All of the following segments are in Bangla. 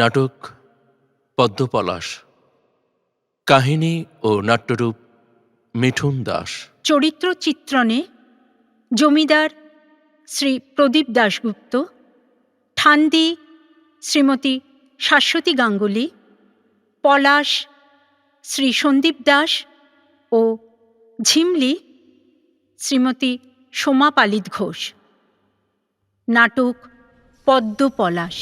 নাটক পদ্মপলাশ, কাহিনী ও নাট্যরূপ মিঠুন দাস। চরিত্র চিত্রণে জমিদার শ্রী প্রদীপ দাশগুপ্ত ঠান্দি শ্রীমতী শাশ্বতী গাঙ্গুলি, পলাশ শ্রী সন্দীপ দাস ও ঝিমলি শ্রীমতী সোমা পালিত ঘোষ। নাটক পদ্ম পলাশ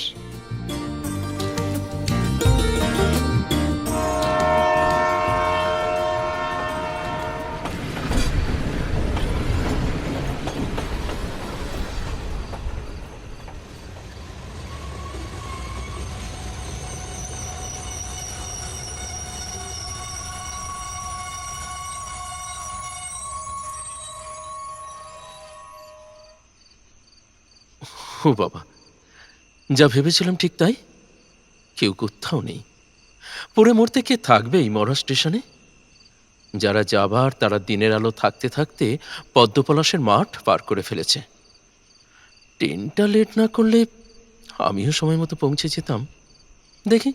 ও বাবা যা ভেবেছিলাম ঠিক তাই কেউ কোথাও নেই পড়ে মরতে কে থাকবে এই মরা স্টেশনে যারা যাবার তারা দিনের আলো থাকতে থাকতে পদ্মপলাশের মাঠ পার করে ফেলেছে ট্রেনটা লেট না করলে আমিও সময় মতো পৌঁছে যেতাম দেখি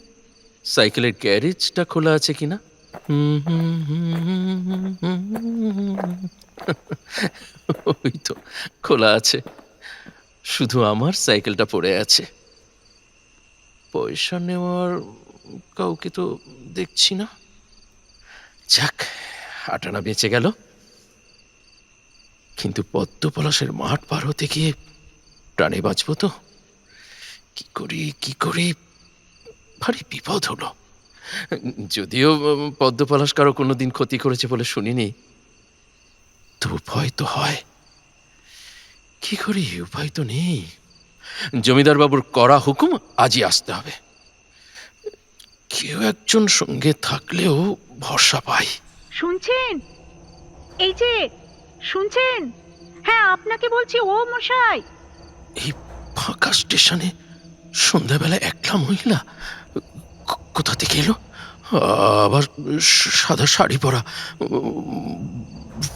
সাইকেলের গ্যারেজটা খোলা আছে কিনা। ওই তো খোলা আছে শুধু আমার সাইকেলটা পড়ে আছে। পয়সা নেওয়ার কাউকে তো দেখছি না। যাক আটানা বেঁচে গেল। কিন্তু পদ্ম পলাশের মাঠ পার হতে গিয়ে প্রাণে বাঁচব তো? কি করি কি করি? ভারী বিপদ হলো। যদিও উম, পদ্ম পলাশ কারও কোনোদিন ক্ষতি করেছে বলে শুনিনি। তবু ভয় তো হয়। কি করি উপায় তো নেই? জমিদার বাবুর করা হুকুম আজই আসতে হবে। কেউ একজন সঙ্গে থাকলেও ভরসা পাই। শুনছেন? এই যে শুনছেন? হ্যাঁ আপনাকে বলছি ও মশাই। এই ফাঁকা স্টেশনে সন্ধ্যাবেলা একলা মহিলা কোথা থেকে এলো? আবার সাদা শাড়ি পরা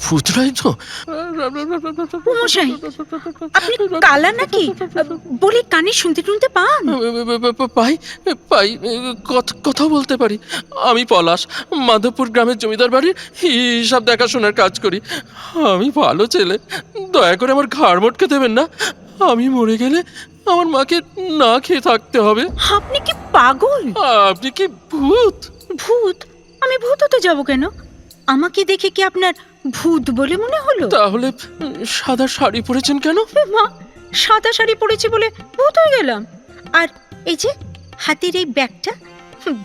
ভূতরাই তো মশাই আপনি কালা নাকি? বলি কানে শুনতে শুনতে পান? পাই পাই কথা বলতে পারি। আমি পলাশ মাধবপুর গ্রামের জমিদার বাড়ির হিসাব দেখাশোনার কাজ করি। আমি ভালো ছেলে দয়া করে আমার ঘাড় মটকে দেবেন না। আমি মরে গেলে আমার মাকে না খেয়ে থাকতে হবে। আপনি কি পাগল? আপনি কি ভূত? ভূত? আমি ভূত হতে যাব কেন? আমাকে দেখে কি আপনার ভূত বলে মনে হলো? তাহলে সাদা শাড়ি পরেছেন কেন? মা সাদা শাড়ি পরেছি বলে ভূত হয়ে গেলাম। আর এই যে হাতের এই ব্যাগটা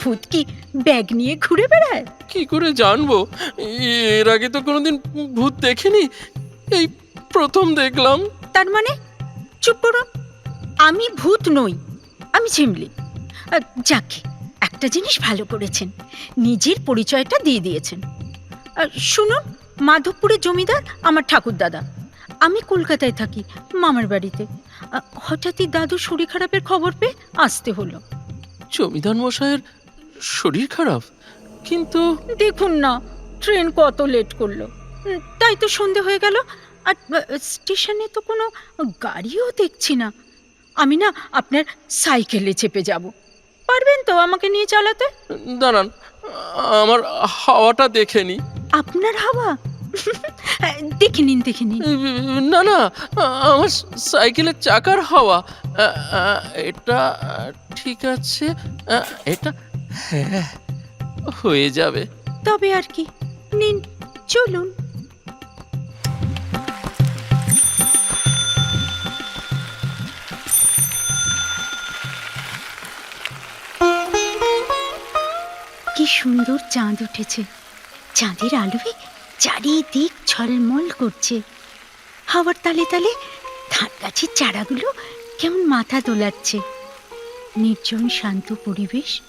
ভূত কি ব্যাগ নিয়ে ঘুরে বেড়ায়? কি করে জানব? এর আগে তো কোনোদিন ভূত দেখিনি। এই প্রথম দেখলাম। তার মানে চুপ করুন আমি ভূত নই আমি ঝিমলি। যাকে একটা জিনিস ভালো করেছেন নিজের পরিচয়টা দিয়ে দিয়েছেন। শুনুন মাধবপুরের জমিদার আমার ঠাকুরদাদা। আমি কলকাতায় থাকি মামার বাড়িতে। হঠাৎই দাদু শরীর খারাপের খবর পেয়ে আসতে হলো। জমিদার মশাইয়ের শরীর খারাপ? কিন্তু দেখুন না ট্রেন কত লেট করল। তাই তো সন্ধে হয়ে গেল। আর স্টেশনে তো কোনো গাড়িও দেখছি না। আমি না আপনার সাইকেলে চেপে যাব। পারবেন তো আমাকে নিয়ে চালাতে? দাঁড়ান আমার হাওয়াটা দেখে নি। আপনার হাওয়া? দেখে নিন দেখে নিন। না না আমার সাইকেলের চাকার হাওয়া। এটা ঠিক আছে এটা হ্যাঁ হয়ে যাবে। তবে আর কি নিন চলুন। কি সুন্দর চাঁদ উঠেছে। চাঁদের আলোয় চারিদিক ঝলমল করছে। হাওয়ার তালে তালে ধান গাছের চারাগুলো কেমন মাথা দোলাচ্ছে। নির্জন শান্ত পরিবেশ।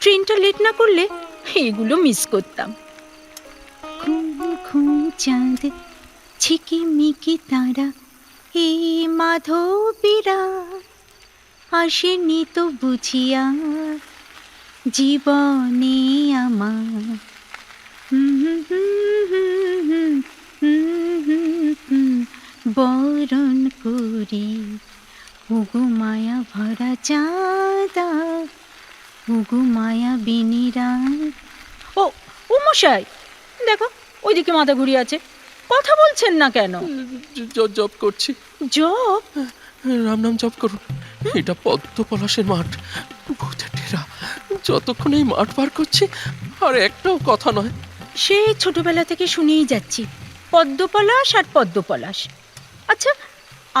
ট্রেনটা লেট না করলে এগুলো মিস করতাম। চাঁদ ঝিকিমিকি তারা, এ মাধবীরা, আসেনি তো বুঝিয়া জীবনে আমার হুম হুম হুম হুম হুম হুম হুম বরণ করি ওগো মায়া ভরা চাঁদা হুগু মায়া বিনিরাম ও ও মশাই দেখো ওইদিকে মাথা ঘুরিয়ে আছে কথা বলছেন না কেন? জব করছি। জব রাম নাম জপ করুন এটা পদ্ম পলাশের মাঠ। ভূতের ডেরা যতক্ষণ এই মাঠ পার করছি আর একটাও কথা নয় সেই ছোটবেলা থেকে শুনেই যাচ্ছি। পদ্মপলাশ আর পদ্মপলাশ। আচ্ছা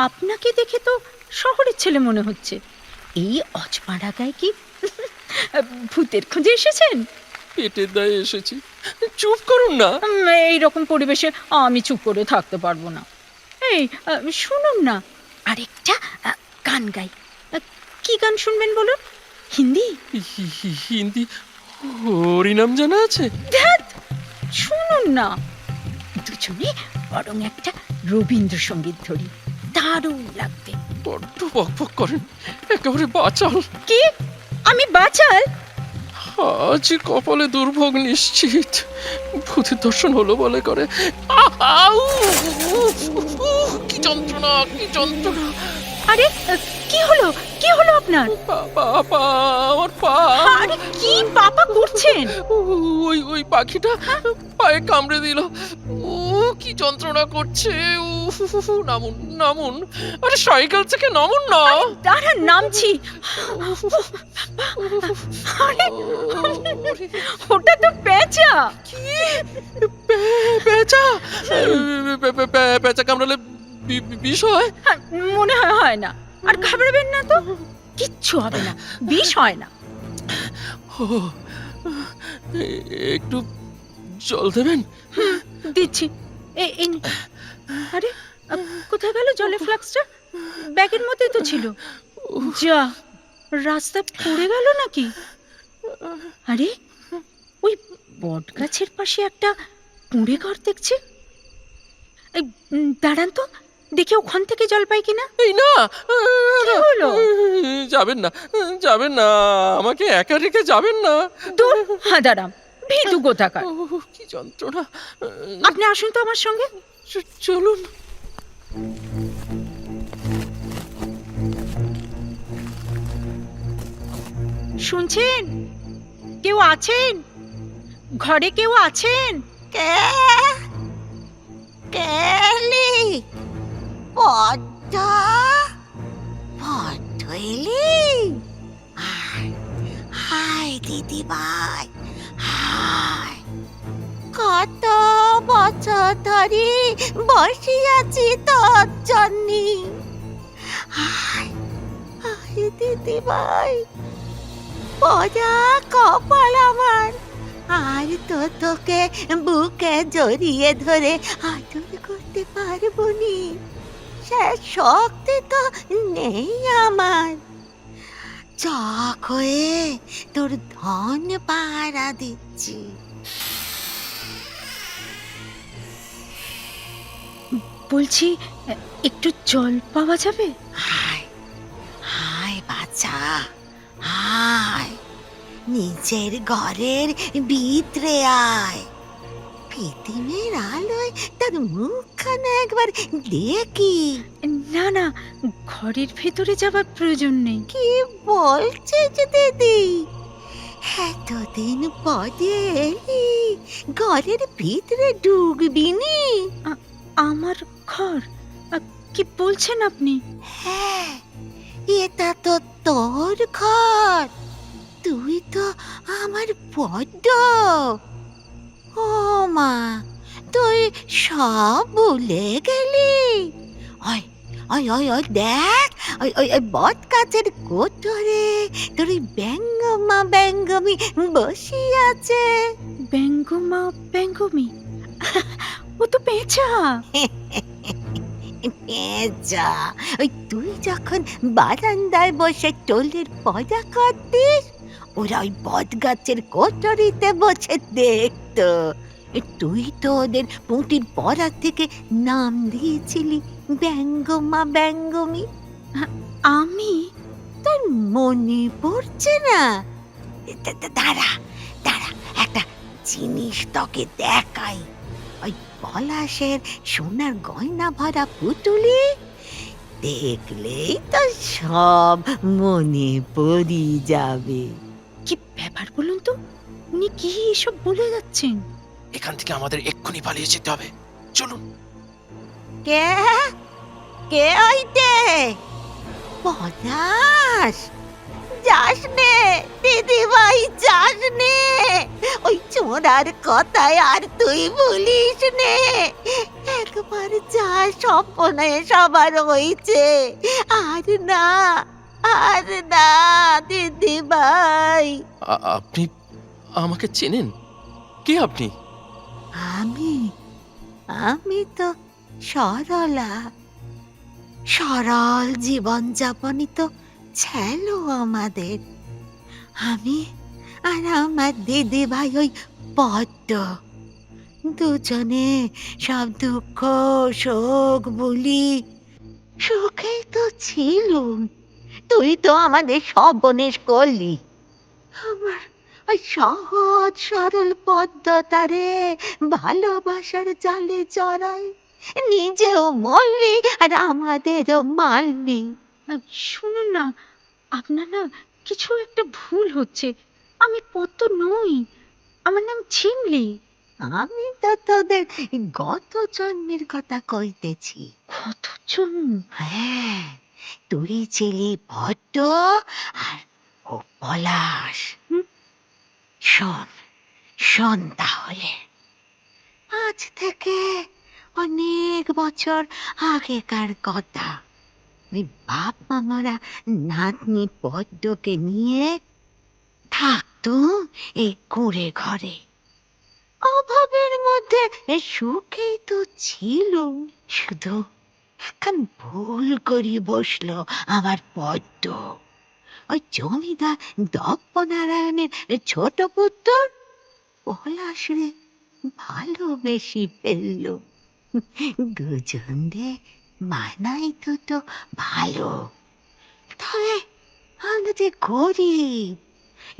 আপনাকে দেখে তো শহরের ছেলে মনে হচ্ছে। এই অজপাড়াগায় কি ভূতের খোঁজে এসেছেন? পেটের দায়ে এসেছি। চুপ করুন না। এই রকম পরিবেশে আমি চুপ করে থাকতে পারব না। এই শুনুন না। আরেকটা গান গাই। কি গান শুনবেন বলুন? হিন্দি? হিন্দি। হরিনাম জানা আছে? শুনুন না। দুজনে বরং একটা রবীন্দ্রসঙ্গীত ধরি। দারুণ লাগবে। বড্ড বকবক করেন। একেবারে বাঁচাল। কি? আমি বাচাল? আজ কপালে দুর্ভোগ নিশ্চিত। ভূতের দর্শন হলো বলে করে। আউ! কি যন্ত্রণা কি যন্ত্রণা। আরে কি হলো? কি হলো আপনার? পা পা পা আমার পা। আরে কি পাপা করছেন? ওই ওই পাখিটা পায়ে কামড়ে দিল। ও কি যন্ত্রণা করছে। উফ, নামুন নামুন। আরে সাইকেল থেকে নামুন না। দাঁড়ান নামছি। আরে ওটা তো পেঁচা পে- পেঁচা পেঁচা কামড়ালে বি- বি- বিষ হয় মনে হয় হয় না। আর ঘাবড়াবেন না তো। কিচ্ছু হবে না। বিষ হয় না। ও, একটু জল দেবেন? দিচ্ছি। এই আরে কোথায় গেল জলের ফ্লাক্সটা? ব্যাগের মধ্যেই তো ছিল। যা রাস্তা পড়ে গেল নাকি? আরে ওই বট গাছের পাশে একটা কুঁড়ে ঘর দেখছি। দাঁড়ান তো। দেখে ওখান থেকে জল পাই কিনা? এই না কি হলো? যাবেন না যাবেন না আমাকে একা রেখে যাবেন না। দূর হাদারাম ভীতু গোথাকার ও, কি যন্ত্রণা। আপনি আসুন তো আমার সঙ্গে। চ- চলুন। শুনছেন? কেউ আছেন? ঘরে কেউ আছেন? কে? কেলি? পদ্ম? পদ্ম এলি হাই দিদি ভাই হাই কত বছর ধরে বসে আছি তোর জন্যে। হাই দিদি ভাই পজা কপাল আমার। আর তো তোকে বুকে জড়িয়ে ধরে আদর করতে পারব নি। শক্তি তো নেই আমার। চক হয়ে তোর ধন পাহারা দিচ্ছি। বলছি একটু জল পাওয়া যাবে? হায় হায় বাচ্চা হায়। নিজের ঘরের ভিতরে আয়। পৃথিবীর আলোয় তার মুখখানা একবার দেখি। না না ঘরের ভেতরে যাবার প্রয়োজন নেই। কি বলছে যে দিদি? এতদিন পরে এলি ঘরের ভিতরে ঢুকবি নি? আমার ঘর? কি বলছেন আপনি? হ্যাঁ এটা তো তোর ঘর। তুই তো আমার বড্ড। ও মা তুই সব ভুলে গেলি? ওই ওই ওই ওই দেখ ওই ওই ওই বট গাছের কোটরে তোর ওই ব্যঙ্গমা ব্যঙ্গমি বসি আছে ব্যঙ্গমা ব্যঙ্গমি? ও তো পেঁচা। পেঁচা। ওই তুই যখন বারান্দায় বসে টোলের পজা করতিস ওরা ওই বট গাছের কোটরিতে বসে দেখতো। তুই তো ওদের পুঁটির পড়া থেকে নাম দিয়েছিলি ব্যঙ্গমা ব্যঙ্গমি। আমি? তোর মনে পড়ছে না? দাঁড়া দাঁড়া একটা জিনিস তোকে দেখাই। ওই পলাশের সোনার গয়না ভরা পুতুলি? দেখলেই তো সব মনে পড়ি যাবে। কি ব্যাপার বলুন তো? উনি কি এসব বলে যাচ্ছেন? এখান থেকে আমাদের এক্ষুনি পালিয়ে যেতে হবে। চলুন। কে? কে ওইটে পলাশ! যাস নে দিদি ভাই যাস নে। ওই চোরার কথায় আর তুই ভুলিস নে। একবার যা স্বপ্নে সবার হয়েছে আর না আর না দিদি ভাই আপনি আমাকে চেনেন? কে আপনি? আমি আমি তো সরলা। সরল জীবনযাপনই তো ছিল আমাদের। আমি আর আমার দিদি ভাই ওই পদ্ম দুজনে সব দুঃখ শোক বলি সুখেই তো ছিলুম। তুই তো আমাদের সর্বনেশ করলি। আমার ওই সহজ সরল পদ্মতারে ভালোবাসার জালে জড়াই নিজেও মরলি আর আমাদেরও মারলি। শুনুন না আপনার না কিছু একটা ভুল হচ্ছে। আমি পদ্ম নই আমার নাম ঝিমলি আমি তো তোদের গত জন্মের কথা কইতেছি। কতজন হ্যাঁ। তুই ছিলি ভট্ট আর ও পলাশ। শোন শোন তাহলে। আজ থেকে অনেক বছর আগেকার কথা। ওই বাপ মামারা নাতনি পদ্মকে নিয়ে থাকতো এই কুঁড়ে ঘরে। অভাবের মধ্যে সুখেই তো ছিল। শুধু এখন ভুল করি বসল আমার পদ্ম। ওই জমিদার দপ্পনারায়ণের ছোট পুত্র? পলাশরে ভালোবেসে ফেলল। দুজনে মানাই তো তো ভালো। তবে আমরা যে গরিব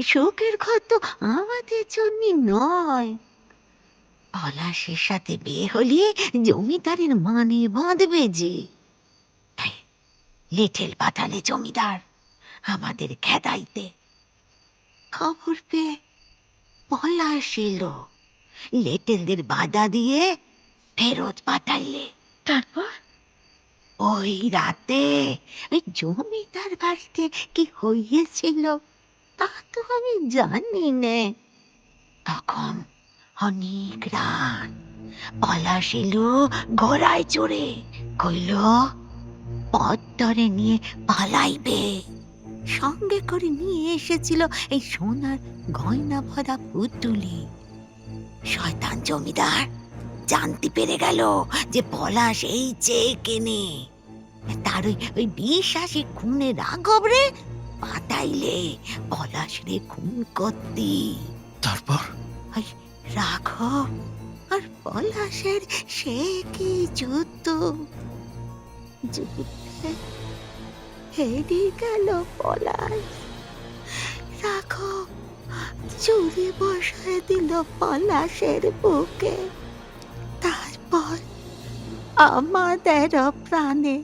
শোকের ঘর তো আমাদের জন্য নয়। পলাশের সাথে বিয়ে হলে জমিদারের মানে বাঁধবে যে। তাই লিটেল পাঠালে জমিদার আমাদের খেদাইতে। খবর পেয়ে পলাশ এলো লেটেলদের বাধা দিয়ে ফেরত পাঠাইলে। তারপর? ওই রাতে ওই জমিদার বাড়িতে কি হইয়াছিল তা তো আমি জানি নে। তখন অনেক রাত। পলাশ এলো ঘোড়ায় চড়ে। কইল পত্তরে নিয়ে পালাইবে। সঙ্গে করে নিয়ে এসেছিল এই সোনার গয়না ভরা পুতুলি। শয়তান জমিদার জানতে পেরে গেল যে পলাশ এই চেয়ে কেনে। তার ওই ওই বিশ্বাসী খুনে রাঘব রে পাতাইলে পলাশ রে খুন করতি। তারপর? রাঘব আর পলাশের সে কি যুদ্ধ? যুদ্ধে হেরে গেল পলাশ। রাঘব চুরি বসায় দিল পলাশের বুকে। তারপর আমাদের প্রাণে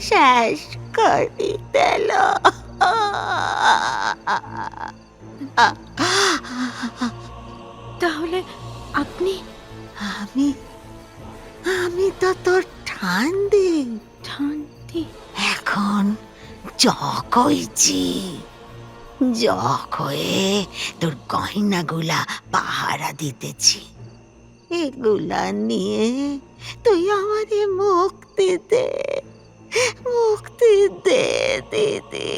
শেষ করে দিল। তাহলে আপনি আমি আমি তো তোর ঠান্দি শান্তি এখন জক হইছি। জক হয়ে তোর গয়নাগুলা পাহারা দিতেছি। এগুলা নিয়ে তুই আমারে মুক্তি দে মুক্তি দে দিদি।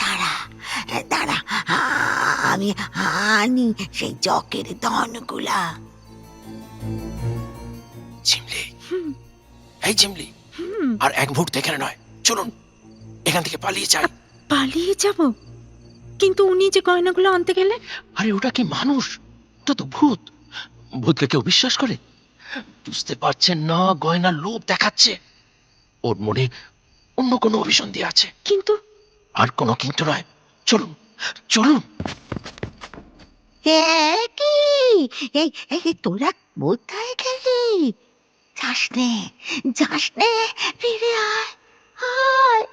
তারা তারা আমি আনি সেই জকের ধনগুলা। হুম। এই হুম। আর এক মুহূর্ত এখানে নয়। চলুন এখান থেকে পালিয়ে যাই। পালিয়ে যাব? কিন্তু উনি যে গয়নাগুলো আনতে গেলেন আরে ওটা কি মানুষ? ওটা তো ভূত। ভূতকে কেউ বিশ্বাস করে? বুঝতে পারছেন না গয়নার লোভ দেখাচ্ছে। ওর মনে অন্য কোনো অভিসন্ধি আছে। কিন্তু আর কোনো কিন্তু নয়। চলুন চলুন। কি এই এই তোরা কোথায় গেলি? যাস নে যাস নে ফিরে আয়। আয়,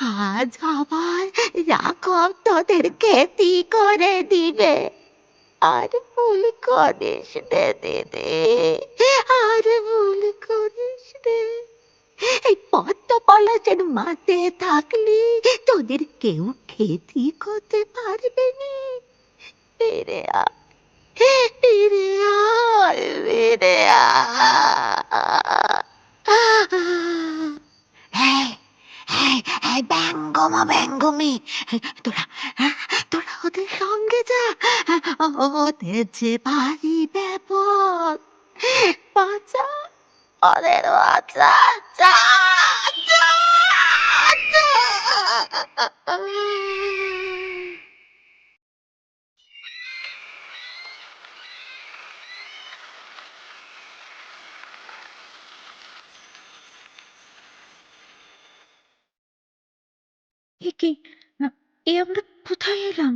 আজ আবার রাঘব তোদের খেতি করে দিবে। আর ভুল করিস রে দিদি আর ভুল করিস রে এই পদ্ম পলাশের মাঠে থাকলি তোদের কেউ খেতি করতে পারবে না। ফিরে আয় ফিরে আয় ফিরে এই ব্যঙ্গমা ব্যঙ্গমি তোরা তোরা ওদের সঙ্গে যা ওদের যে ভারী ব্যাপক বাঁচা ওদের বাঁচা যা, যা, যা। এ কি? এ আমরা কোথায় এলাম?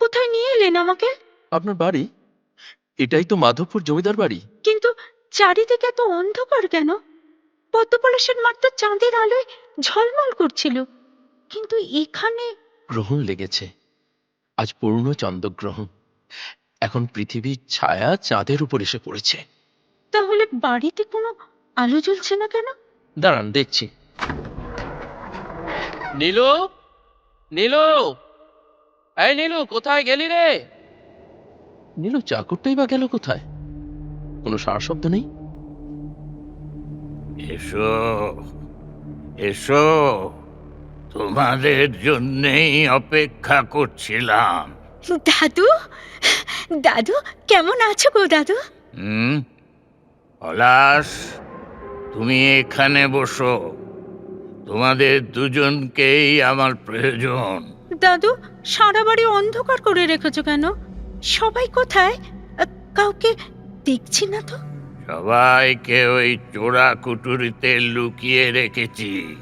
কোথায় নিয়ে এলেন আমাকে? আপনার বাড়ি? এটাই তো মাধবপুর জমিদার বাড়ি। কিন্তু চারিদিকে এত অন্ধকার কেন? পদ্মপলাশের মাঠ তো চাঁদের আলোয় ঝলমল করছিল। কিন্তু এখানে গ্রহণ লেগেছে। আজ পূর্ণ চন্দ্রগ্রহণ। এখন পৃথিবীর ছায়া চাঁদের উপর এসে পড়েছে। তাহলে বাড়িতে কোনো আলো জ্বলছে না কেন? দাঁড়ান দেখছি। নীলু? নীলু! এই নীলু কোথায় গেলি রে? নীলু চাকরটাই বা গেল কোথায়? কোনো সার শব্দ নেই? এসো এসো। তোমাদের জন্যেই অপেক্ষা করছিলাম। দাদু? দাদু কেমন আছো গো দাদু? হুম? পলাশ তুমি এখানে বসো। তোমাদের দুজনকেই আমার প্রয়োজন। দাদু সারা বাড়ি অন্ধকার করে রেখেছো কেন? সবাই কোথায়? কাউকে দেখছি না তো। সবাইকে ওই চোরা কুটুরিতে লুকিয়ে রেখেছি।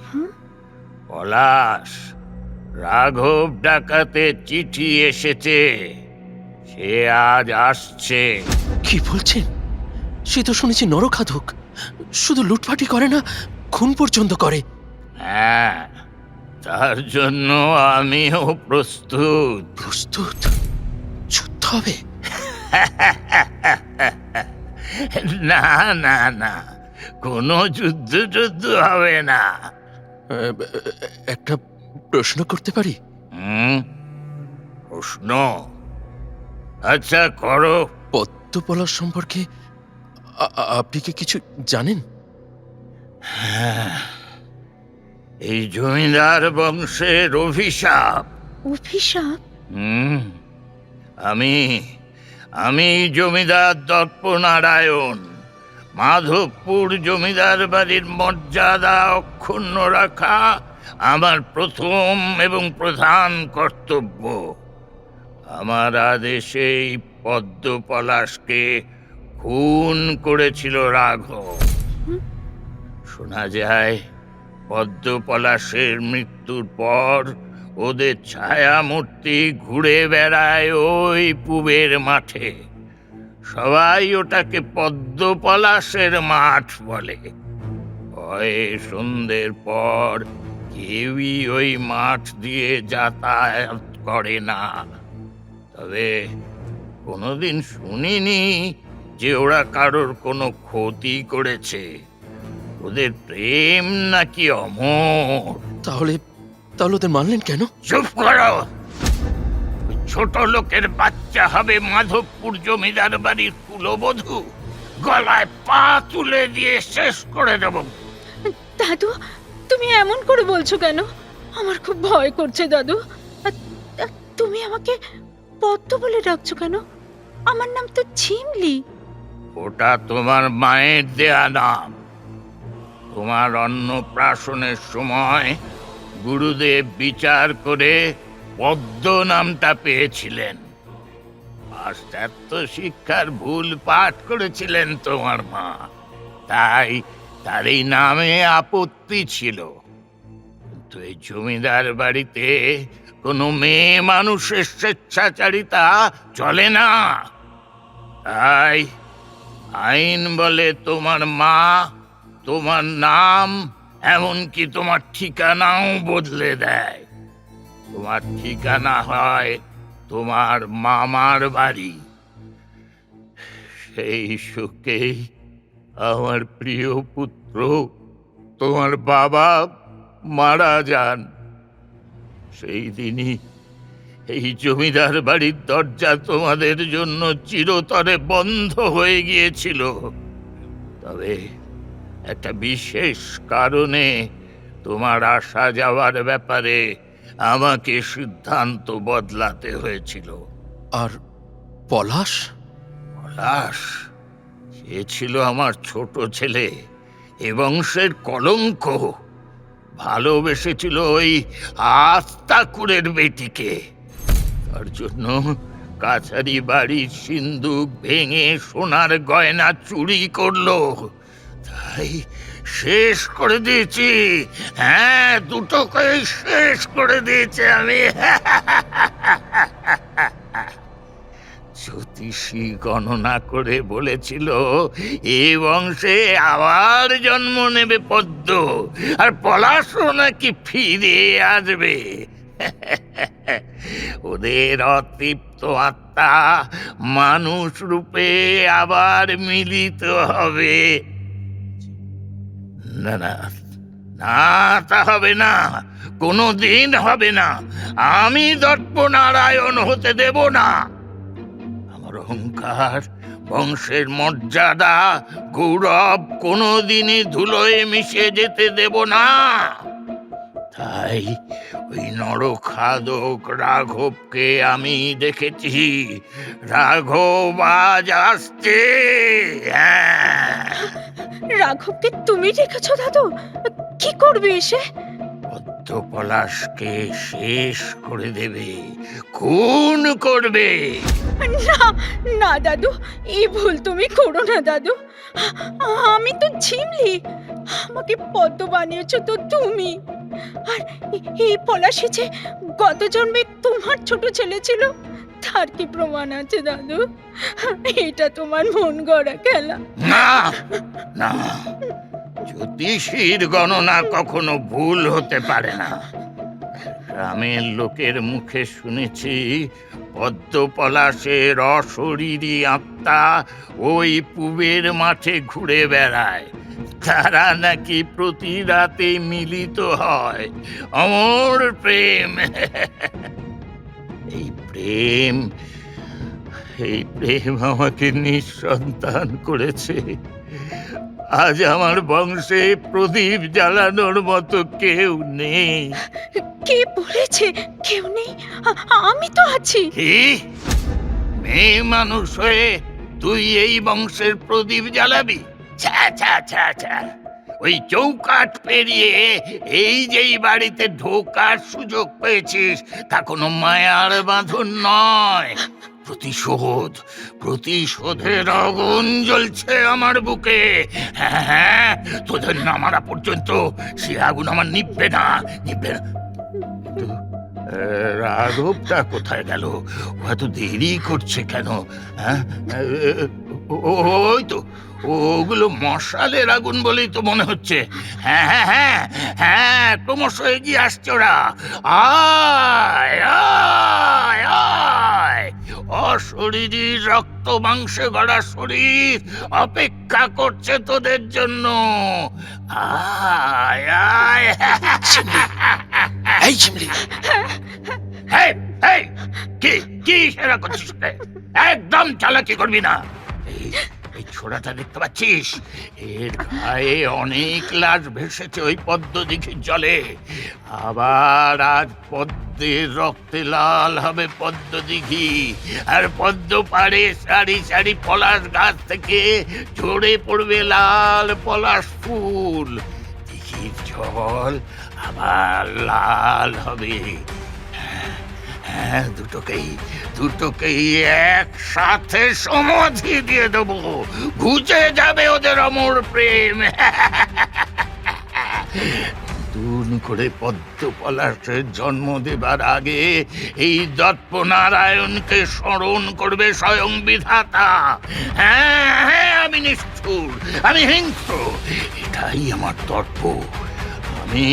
পলাশ রাঘব ডাকাতে চিঠি এসেছে। সে আজ আসছে। কি বলছেন? সে তো শুনেছি নরখাদক শুধু লুটপাটি করে না খুন পর্যন্ত করে। হ্যাঁ তার জন্য আমিও প্রস্তুত। প্রস্তুত? যুদ্ধ হবে? না না না কোনো যুদ্ধ যুদ্ধ হবে না। একটা প্রশ্ন করতে পারি? হুম প্রশ্ন? আচ্ছা করো। পদ্মপলার সম্পর্কে আপনি কি কিছু জানেন? হ্যাঁ, এই জমিদার বংশের অভিশাপ। অভিশাপ? হুম আমি আমি জমিদার দর্পনারায়ণ মাধবপুর জমিদার বাড়ির মর্যাদা অক্ষুণ্ণ রাখা আমার প্রথম এবং প্রধান কর্তব্য। আমার আদেশেই পদ্ম পলাশকে খুন করেছিল রাঘব। শোনা যায় পদ্ম পলাশের মৃত্যুর পর ওদের ছায়ামূর্তি ঘুরে বেড়ায় ওই পুবের মাঠে। সবাই ওটাকে পদ্মপলাশের মাঠ বলে। ভয়ে সন্ধ্যের পর কেউই ওই মাঠ দিয়ে যাতায়াত করে না। তবে কোনোদিন শুনিনি যে ওরা কারোর কোনো ক্ষতি করেছে। ওদের প্রেম নাকি অমর? তাহলে তাহলে ওদের মানলেন কেন? চুপ করো! ছোট লোকের বাচ্চা হবে মাধবপুর জমিদার বাড়ির কুলবধূ। গলায় পা তুলে দিয়ে শেষ করে দেব। দাদু তুমি এমন করে বলছো কেন? আমার খুব ভয় করছে দাদু। তুমি আমাকে পদ্ম বলে ডাকছো কেন? আমার নাম তো ঝিমলি। ওটা তোমার মায়ের দেয়া নাম। তোমার অন্নপ্রাশনের সময় গুরুদেব বিচার করে পদ্ম নামটা পেয়েছিলেন। পাশ্চাত্য শিক্ষার ভুল পাঠ করেছিলেন তোমার মা। তাই তার এই নামে আপত্তি ছিল। কিন্তু এই জমিদার বাড়িতে কোনো মেয়ে মানুষের স্বেচ্ছাচারিতা চলে না। তাই আইন বলে তোমার মা তোমার নাম, এমনকি তোমার ঠিকানাও বদলে দেয়। তোমার ঠিকানা হয় তোমার মামার বাড়ি। সেই সুখেই আমার প্রিয় পুত্র, তোমার বাবা মারা যান। সেই দিনই এই জমিদার বাড়ির দরজা তোমাদের জন্য চিরতরে বন্ধ হয়ে গিয়েছিল। তবে একটা বিশেষ কারণে তোমার আসা যাওয়ার ব্যাপারে আমাকে সিদ্ধান্ত বদলাতে হয়েছিল। আর পলাশ? পলাশ সে ছিল আমার ছোট ছেলে এ বংশের কলঙ্ক। ভালোবেসেছিল ওই আস্তাকুরের বেটিকে। তার জন্য কাছারি বাড়ির সিন্দুক ভেঙে সোনার গয়না চুরি করল। তাই শেষ করে দিয়েছি। হ্যাঁ দুটোকেই শেষ করে দিয়েছি আমি। জ্যোতিষী গণনা করে বলেছিল, এ বংশে আবার জন্ম নেবে পদ্ম, আর পলাশও নাকি ফিরে আসবে। ওদের অতৃপ্ত আত্মা মানুষ রূপে আবার মিলিত হবে। না না। তা হবে না। কোনো দিন হবে না। আমি দর্প নারায়ণ হতে দেব না। আমার অহংকার, বংশের মর্যাদা, গৌরব কোনো দিনই ধুলোয় মিশে যেতে দেব না। তাই ওই নরখাদক রাঘবকে আমি দেখেছি। রাঘব আজ আসছে। হ্যাঁ। রাঘবকে তুমি রেখেছো দাদু? কি করবে এসে? পলাশকে শেষ করে দেবে খুন করবে। না না দাদু এই ভুল তুমি করো না দাদু। আমি তো ঝিমলি। আমাকে পদ্ম বানিয়েছো তো তুমি। আর এই পলাশি যে গত জন্মে তোমার ছোট ছেলে ছিল। তার কি প্রমাণ আছে, দাদু? এটা তোমার মন গড়া খেলা। না না। জ্যোতিষীর গণনা কখনো ভুল হতে পারে না। গ্রামের লোকের মুখে শুনেছি পদ্ম পলাশের অশরীরী আত্মা ওই পুবের মাঠে ঘুরে বেড়ায়। তারা নাকি প্রতি রাতে মিলিত হয়। অমর প্রেম। এই প্রেম এই প্রেম আমাকে নিঃসন্তান করেছে। আজ আমার বংশে প্রদীপ জ্বালানোর মতো কেউ নেই। কে বলেছে কেউ নেই? আমি তো আছি। মেয়ে মানুষ হয়ে তুই এই বংশের প্রদীপ জ্বালাবি? ছা ছা ছা ছা। ওই চৌকাঠ পেরিয়ে এই যেই বাড়িতে ঢোকার সুযোগ পেয়েছিস, তা কোনো মায়ার বাঁধন নয়। প্রতিশোধ, প্রতিশোধের আগুন জ্বলছে আমার বুকে। হ্যাঁ হ্যাঁ তোদের না মারা পর্যন্ত সে আগুন আমার নিববে না নিববে না। রাঘবটা কোথায় গেল? এত দেরি করছে কেন? হ্যাঁ ওই তো ওগুলো মশালের আগুন বলেই তো মনে হচ্ছে। হ্যাঁ হ্যাঁ হ্যাঁ হ্যাঁ ক্রমশ এগিয়ে আসছে ওরা। আয় আয় আয়। অশরীরী রক্ত মাংসে গড়া শরীর অপেক্ষা করছে তোদের জন্য। আয় এই কি কি সেরা করছিস একদম চালাকি করবি না। এই ছোড়াটা দেখতে পাচ্ছিস? এর গায়ে অনেক লাশ ভেসেছে ওই পদ্ম দিঘির জলে। আবার আজ পদ্মের রক্তে লাল হবে পদ্ম দিঘি আর পদ্ম পাড়ে সারি সারি পলাশ গাছ থেকে ঝরে পড়বে লাল পলাশ ফুল। দিঘির জল আবার লাল হবে। হ্যাঁ দুটোকেই দুটোকেই একসাথে সমাধি দিয়ে দেবো। ঘুচে যাবে ওদের অমর প্রেম। নতুন করে পদ্ম পলাশের জন্ম দেবার আগে এই দত্ত নারায়ণকে স্মরণ করবে স্বয়ং বিধাতা। হ্যাঁ হ্যাঁ আমি নিষ্ঠুর, আমি হিংস্র। এটাই আমার তর্প আমি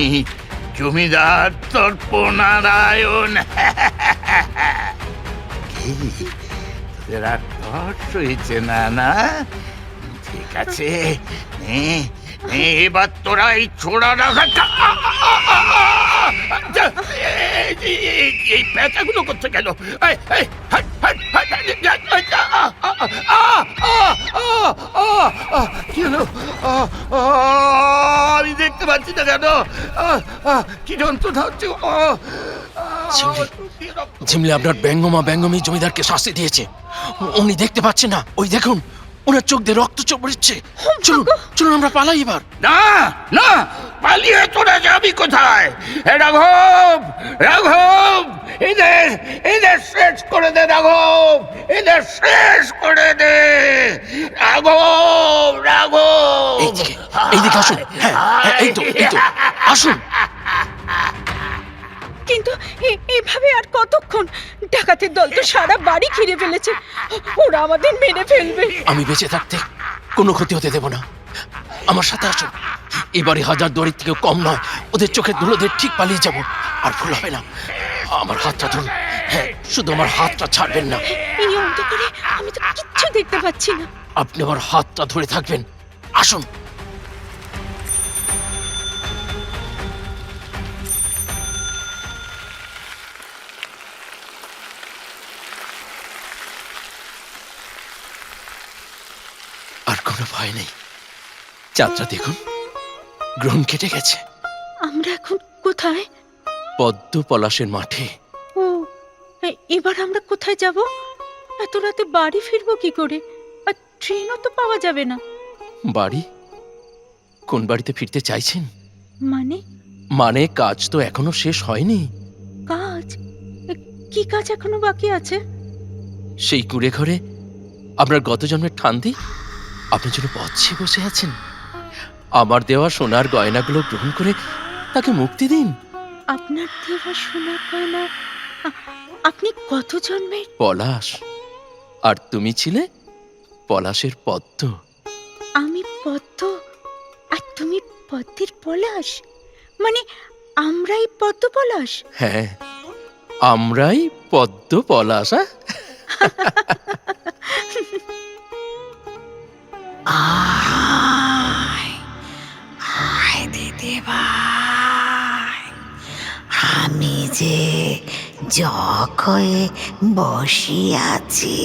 জমিদার তর্পনারায়ণ তোদের আর না না ঠিক আছে নে নে, এবার তোরা এই ছোড়া রাখাটা এই পেঁচাগুলো আ, আ, কি আমি দেখতে পাচ্ছি না কেন কি যন্ত্রণা হচ্ছে ঝিমলি, আপনার ব্যঙ্গমা ব্যঙ্গমি জমিদারকে শাস্তি দিয়েছে। উনি দেখতে পাচ্ছেন না। ওই দেখুন ওনার চোখ দিয়ে রক্ত চোখ পড়ছে চলুন চলুন আমরা পালাই এবার। না না পালিয়ে তোরা যাবি কোথায়? রাঘব রাঘব এদের এদের শেষ করে দে রাঘব এদের শেষ করে দে। রাঘব রাঘব। এইদিকে এইদিকে আসুন। হ্যাঁ হ্যাঁ, এই তো এই তো। আসুন। কিন্তু এভাবে আর কতক্ষণ? ডাকাতের দল তো সারা বাড়ি ঘিরে ফেলেছে। ওরা আমাদের মেরে ফেলবে। আমি বেঁচে থাকতে কোনো ক্ষতি হতে দেব না। আমার সাথে আসুন এবারে হাজার দড়ির থেকে কম নয়। ওদের চোখের ধুলোদের ঠিক পালিয়ে যাব। আর ভুল হবে না। আমার হাতটা ধরুন। হ্যাঁ শুধু আমার হাতটা ছাড়বেন না। এই অন্ধকারে আমি তো কিচ্ছু দেখতে পাচ্ছি না। আপনি আমার হাতটা ধরে থাকবেন। আসুন। ভয় নেই যাত্রা দেখুন। গ্রহণ কেটে গেছে। আমরা এখন কোথায়? পদ্ম পলাশের মাঠে। ও এবার আমরা কোথায় যাব? এত রাতে বাড়ি ফিরবো কি করে? আর ট্রেনও তো পাওয়া যাবে না। বাড়ি? কোন বাড়িতে ফিরতে চাইছেন? মানে? মানে কাজ তো এখনও শেষ হয়নি। কাজ? কি কাজ এখনও বাকি আছে? সেই কুড়ে ঘরে। আপনার গত জন্মের ঠান্দি আপনি যেন পথে বসে আছেন। আমার দেওয়া সোনার গয়নাগুলো গ্রহণ করে তাকে মুক্তি দিন। আপনার দেওয়া শোনা গয়না আপনি কত জন্মের? পলাশ আর তুমি ছিলে পলাশের পদ্ম। আমি পদ্ম আর তুমি পদ্মের পলাশ? মানে আমরাই পদ্ম পলাশ? হ্যাঁ আমরাই পদ্ম পলাশ হ্যাঁ? আয় আয় দিদি ভাই। আমি যে জগ হয়ে বসে আছি